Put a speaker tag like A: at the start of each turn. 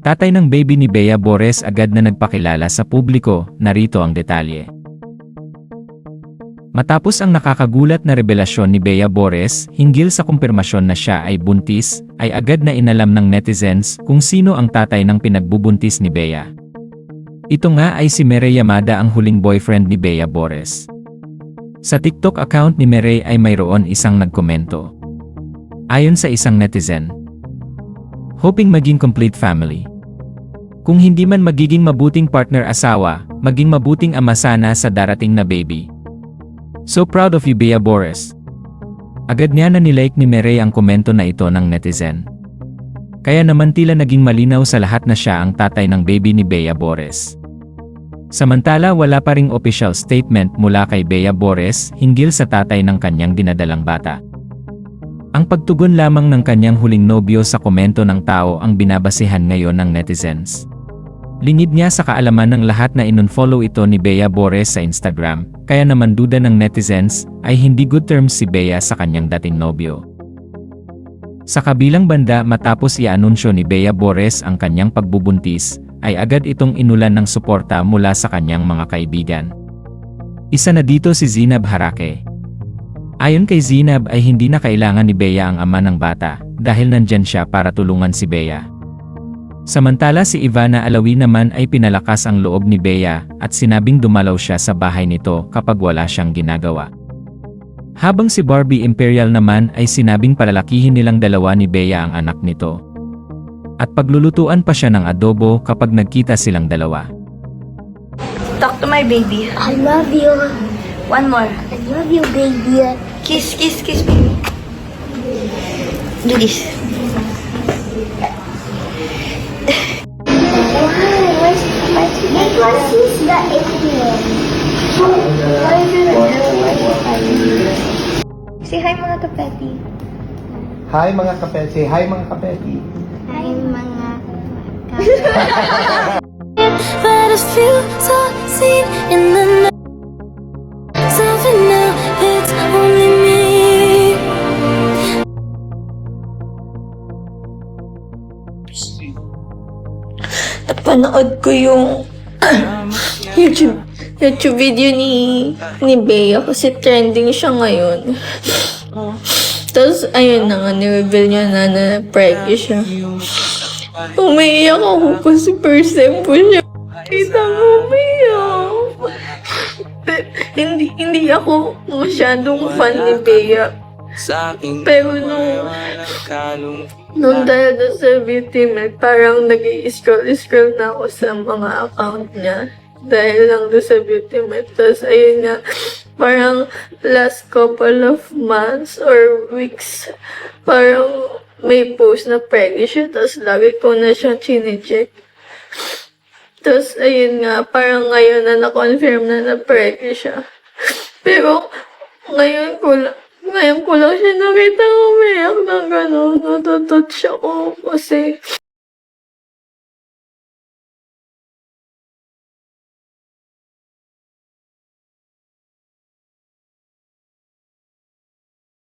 A: Tatay ng baby ni Bea Bores agad na nagpakilala sa publiko, narito ang detalye. Matapos ang nakakagulat na revelasyon ni Bea Bores hinggil sa kumpirmasyon na siya ay buntis, ay agad na inalam ng netizens kung sino ang tatay ng pinagbubuntis ni Bea. Ito nga ay si Mere Yamada ang huling boyfriend ni Bea Bores. Sa TikTok account ni Mere ay mayroon isang nagkomento. Ayon sa isang netizen, Hoping maging complete family. Kung hindi man magiging mabuting partner asawa, maging mabuting ama sana sa darating na baby. So proud of you Bea Boris. Agad niya na nilike ni Mere ang komento na ito ng netizen. Kaya naman tila naging malinaw sa lahat na siya ang tatay ng baby ni Bea Boris. Samantala wala pa ring official statement mula kay Bea Boris hinggil sa tatay ng kanyang dinadalang bata. Ang pagtugon lamang ng kanyang huling nobyo sa komento ng tao ang binabasihan ngayon ng netizens. Lingid niya sa kaalaman ng lahat na inunfollow ito ni Bea Bores sa Instagram, kaya naman duda ng netizens ay hindi good terms si Bea sa kanyang dating nobyo. Sa kabilang banda matapos i-anunsyo ni Bea Bores ang kanyang pagbubuntis, ay agad itong inulan ng suporta mula sa kanyang mga kaibigan. Isa na dito si Zinab Harake. Ayon kay Zinab ay hindi na kailangan ni Bea ang ama ng bata dahil nandyan siya para tulungan si Bea. Samantala si Ivana Alawi naman ay pinalakas ang loob ni Bea at sinabing dumalaw siya sa bahay nito kapag wala siyang ginagawa. Habang si Barbie Imperial naman ay sinabing palalakihin nilang dalawa ni Bea ang anak nito. At paglulutuan pa siya ng adobo kapag nagkita silang dalawa.
B: Talk to my baby.
C: I love you.
B: One more.
C: I love you, baby.
B: Kiss, kiss, kiss, baby. Do this.
C: Because he's the alien. Why
B: Say hi mga kapeti.
D: Hi mga kapet. Say hi mga kapeti.
C: Hi, mga
E: But
F: Napanood ko yung YouTube YouTube video ni ni Bea kasi trending siya ngayon. Tapos, ayun na nga, ni-reveal niya na na preggy siya. Umiiyak ako kasi first time po siya. Kita ko umiiyak. hindi, hindi ako masyadong fan ni Bea. Pero nung, nung dahil doon sa VTML, parang nag scroll scroll na ako sa mga account niya. Dahil lang doon sa VTML. Tapos ayun nga, parang last couple of months or weeks, parang may post na pregnant siya. Tapos lagi ko na siya chinecheck. Tapos ayun nga, parang ngayon na na-confirm na na pregnant siya. Pero ngayon ko lang, ngayon ko lang siya nakita umiyak ng gano'n. Natutouch ako kasi